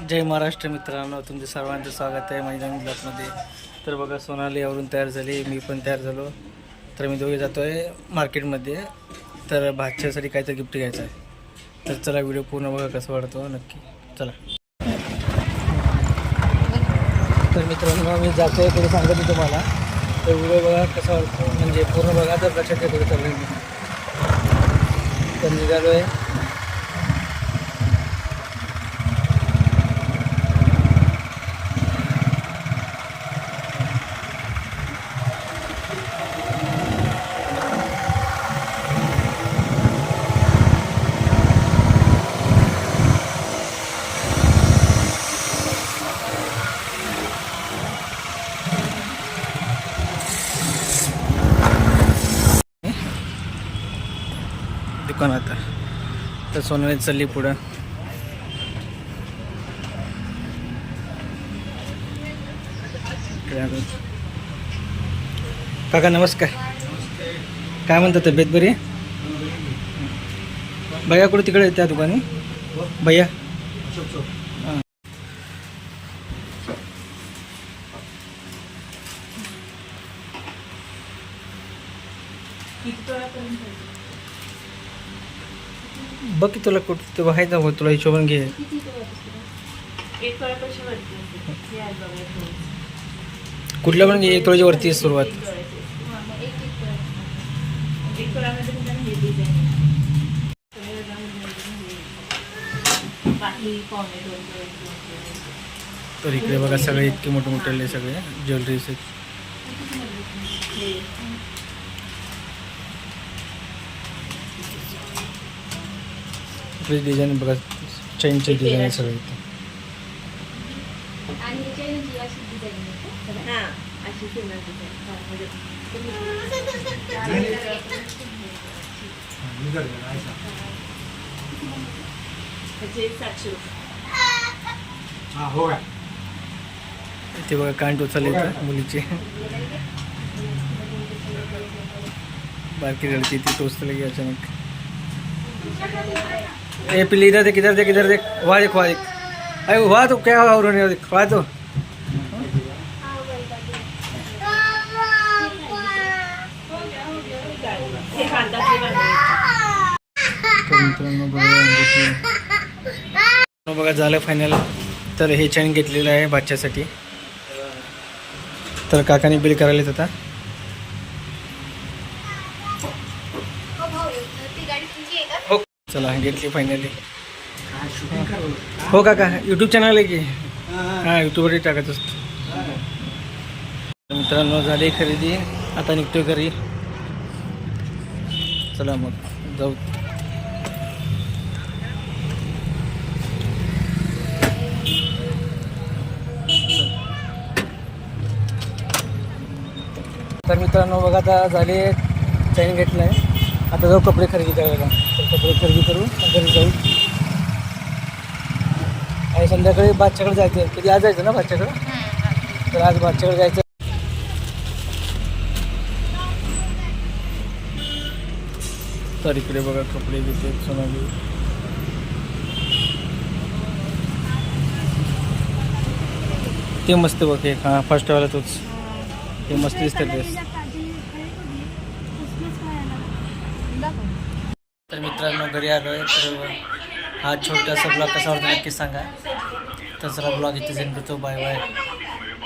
जय महाराष्ट्र मित्रांनो तुमचे सर्वांचं स्वागत आहे माझ्या नवीन ब्लॉकमध्ये तर बघा सोनाली यावरून तयार झाली मी पण तयार झालो. तर मी दोघे जातो आहे मार्केटमध्ये. तर भाच्यासाठी काहीतरी गिफ्ट घ्यायचं आहे. तर चला व्हिडिओ पूर्ण बघा कसं वाढतो नक्की. चला. तर मित्रांनो मी जातो आहे थोडं सांगत मी तुम्हाला. तर व्हिडिओ बघा कसा वाढतो म्हणजे पूर्ण बघा तर लक्षात येतो चाललं मी तर निघालो आहे दुकानात तर सोनाली चालली पुढं. काका नमस्कार. काय म्हणतात तब्येत बरी? भैया कुठे तिकडे त्या दुकानी? भैया. बघ तुला कुठं ते आहे तुला हिशोबाने घे. कुठल्या पण घे तुळ्याच्या वरती सुरुवात. तर इकडे बघा सगळे इतके मोठे मोठे सगळे ज्वेलरीज आहेत. हे. इकडे डिझाईन बघा चेनचे डिझाईन आहे सगळे इथे का? हा. हा, म्हणजे इथे बघा कान टोचाले इथं मुलीचे बारकी लड़की थी टोचते लगी अचानक ए पिल्ली इधर देख इधर देख इधर देख। वहाँ देख वहाँ देख अरे वहाँ तो क्या हुआ उन्होंने देख वहाँ तो। बघा झालं फायनल तर हे चॅन घेतलेलं आहे बादशासाठी तर काकाने बिल करायला येत आता हो भाऊ, ती गाडी तुझी आहे का? हो चला घेतली फायनली हो काका यूट्यूब चॅनल आहे की? हां यूट्यूबवरही टाकत असतो. मित्रांनो झाली खरेदी. आता निघतोय घरी. चला मग जाऊ. तर मित्रांनो बघा आता झाले चैन घेतलं आहे आता जाऊ कपडे खरेदी करायला तर कपडे खरेदी करू घरी जाऊ. आणि संध्याकाळी बादशाकडे जायचं आहे कधी आज जायचं ना बादशाकडे तर आज बादशाकडे जायचं तर इकडे बघा कपडे घेते सोनाली. ते मस्त बघ एक फर्स्ट वाला तोच. ते मस्त दिसतं ड्रेस तर मित्रांनो घरी आलो आहे तर हा छोटासा ब्लॉग कसा होता नक्की सांगा. तर ब्लॉग इथे सेंड करतो. Bye bye